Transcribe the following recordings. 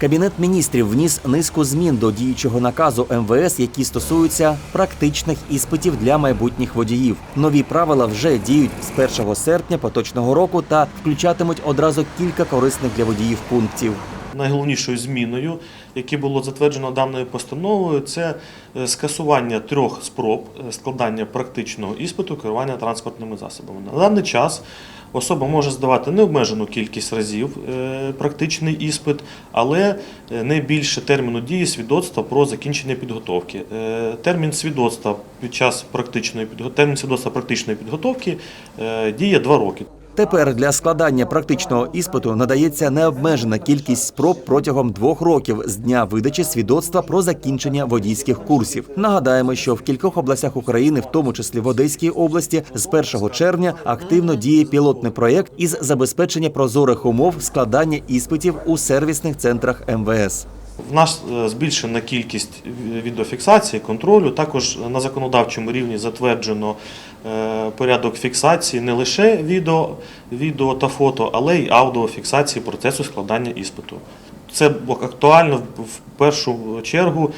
Кабінет міністрів вніс низку змін до діючого наказу МВС, які стосуються практичних іспитів для майбутніх водіїв. Нові правила вже діють з 1 серпня поточного року та включатимуть одразу кілька корисних для водіїв пунктів. Найголовнішою зміною, яке було затверджено даною постановою, це е, скасування трьох спроб е, складання практичного іспиту керування транспортними засобами. На даний час особа може здавати необмежену кількість разів е, практичний іспит, але не більше терміну дії свідоцтва про закінчення підготовки. Термін свідоцтва під час практичної підго- термін свідоцтва практичної підготовки діє 2 роки. Тепер для складання практичного іспиту надається необмежена кількість спроб протягом двох років з дня видачі свідоцтва про закінчення водійських курсів. Нагадаємо, що в кількох областях України, в тому числі в Одеській області, з 1 червня активно діє пілотний проєкт із забезпечення прозорих умов складання іспитів у сервісних центрах МВС. В нас е, збільшена кількість відеофіксації, контролю. Також на законодавчому рівні затверджено е, порядок фіксації не лише відео, відео та фото, але й аудіофіксації процесу складання іспиту. Це актуально в- першу чергу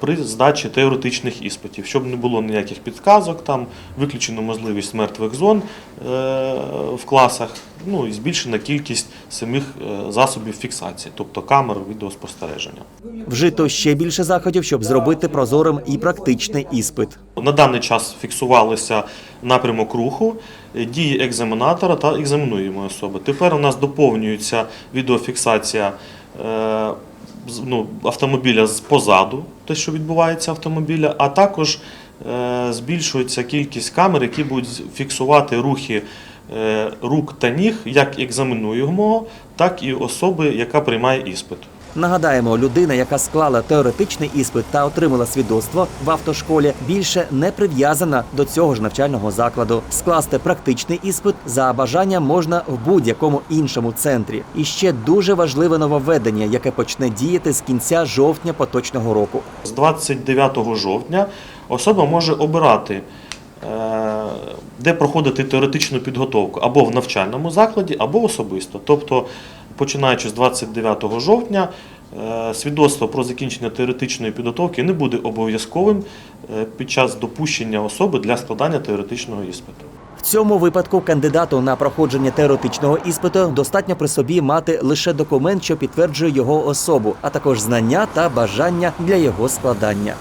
при здачі теоретичних іспитів, щоб не було ніяких підказок, там виключено можливість мертвих зон е, в класах, ну і збільшена кількість самих е, засобів фіксації, тобто камер відеоспостереження. Вжито ще більше заходів, щоб зробити прозорим і практичний іспит. На даний час фіксувалися напрямок руху, е, дії екзаменатора та екзаменуємої особи. Тепер у нас доповнюється відеофіксація е, ну, автомобіля позаду, те, що відбувається автомобіля, а також е, збільшується кількість камер, які будуть фіксувати рухи е, рук та ніг як екзаменуємого, так і особи, яка приймає іспит. Нагадаємо, людина, яка склала теоретичний іспит та отримала свідоцтво в автошколі, більше не прив'язана до цього ж навчального закладу. Скласти практичний іспит за бажанням можна в будь-якому іншому центрі. І ще дуже важливе нововведення, яке почне діяти з кінця жовтня поточного року. З 29 жовтня особа може обирати, де проходити теоретичну підготовку або в навчальному закладі, або особисто. Тобто, починаючи з 29 жовтня, е, свідоцтво про закінчення теоретичної підготовки не буде обов'язковим е, під час допущення особи для складання теоретичного іспиту. В цьому випадку кандидату на проходження теоретичного іспиту достатньо при собі мати лише документ, що підтверджує його особу, а також знання та бажання для його складання.